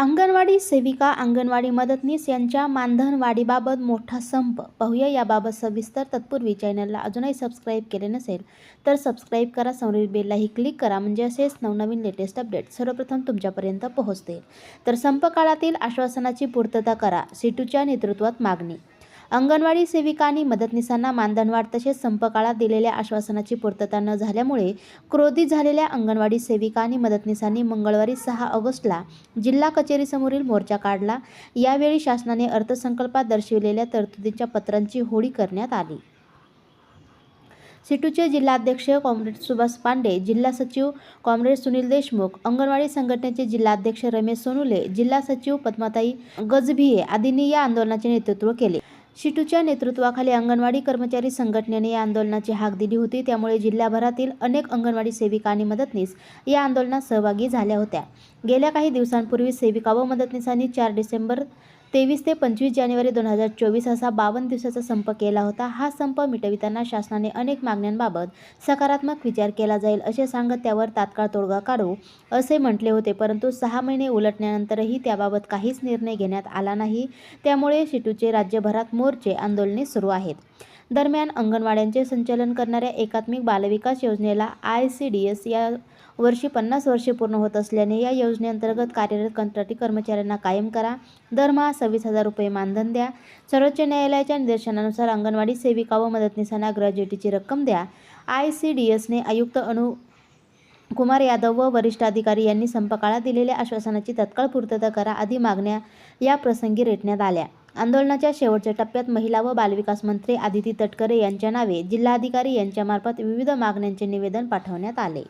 अंगणवाडी सेविका अंगणवाडी मदतनीस यांच्या मानधनवाढीबाबत मोठा संप. पाहूया याबाबत सविस्तर तत्पूर्वी चॅनलला अजूनही सबस्क्राईब केले नसेल तर सबस्क्राईब करा. समोरील बेललाही क्लिक करा. म्हणजे असेच नवनवीन लेटेस्ट अपडेट सर्वप्रथम तुमच्यापर्यंत पोहोचतील. तर संप काळातील आश्वासनाची पूर्तता करा. सिटूच्या नेतृत्वात मागणी. अंगणवाडी सेविका आणि मदतनीसांना मानधनवाढ तसेच संपकाळात दिलेल्या आश्वासनाची पूर्तता न झाल्यामुळे क्रोधित झालेल्या अंगणवाडी सेविका आणि मदतनीसांनी मंगळवारी सहा ऑगस्टला जिल्हा कचेरीसमोरील मोर्चा काढला. यावेळी शासनाने अर्थसंकल्पात दर्शविलेल्या तरतुदींच्या पत्रांची होळी करण्यात आली. सिटूचे जिल्हाध्यक्ष कॉम्रेड सुभाष पांडे जिल्हा सचिव कॉम्रेड सुनील देशमुख अंगणवाडी संघटनेचे जिल्हाध्यक्ष रमेश सोनुले जिल्हा सचिव पद्माताई गजभिये आदींनी या आंदोलनाचे नेतृत्व केले. शिटूच्या नेतृत्वाखाली अंगणवाडी कर्मचारी संघटनेने या आंदोलनाची हाक दिली होती. त्यामुळे जिल्ह्याभरातील अनेक अंगणवाडी सेविका आणि मदतनीस या आंदोलनात सहभागी झाल्या होत्या. गेल्या काही दिवसांपूर्वी सेविका व मदतनीसांनी चार डिसेंबर तेवीस ते पंचवीस जानेवारी दोन हजार चोवीस असा बावन्न दिवसाचा संप केला होता. हा संप मिटविताना शासनाने अनेक मागण्यांबाबत सकारात्मक विचार केला जाईल असे सांगत त्यावर तात्काळ तोडगा काढू असे म्हटले होते. परंतु सहा महिने उलटल्यानंतरही त्याबाबत काहीच निर्णय घेण्यात आला नाही. त्यामुळे शिटूचे राज्यभरात मोर्चे आंदोलने सुरू आहेत. दरम्यान अंगणवाड्यांचे संचालन करणाऱ्या एकात्मिक बालविकास योजनेला आय सी डी एस या वर्षी पन्नास वर्षे पूर्ण होत असल्याने या योजनेअंतर्गत कार्यरत कंत्राटी कर्मचाऱ्यांना कायम करा. दरमहा सव्वीस हजार रुपये मानधन द्या. सर्वोच्च न्यायालयाच्या निर्देशनानुसार अंगणवाडी सेविका व मदतनीसांना ग्रॅज्युएटीची रक्कम द्या. आय सी डी एसने आयुक्त अनु कुमार यादव व वरिष्ठ अधिकारी यांनी संपकाळात दिलेल्या आश्वासनाची तत्काळ पूर्तता करा आदी मागण्या या प्रसंगी रेटण्यात आल्या. आंदोलनाच्या शेवटच्या टप्प्यात महिला व बालविकास मंत्री आदिती तटकरे यांच्या नावे जिल्हाधिकारी यांच्यामार्फत विविध मागण्यांचे निवेदन पाठवण्यात आले.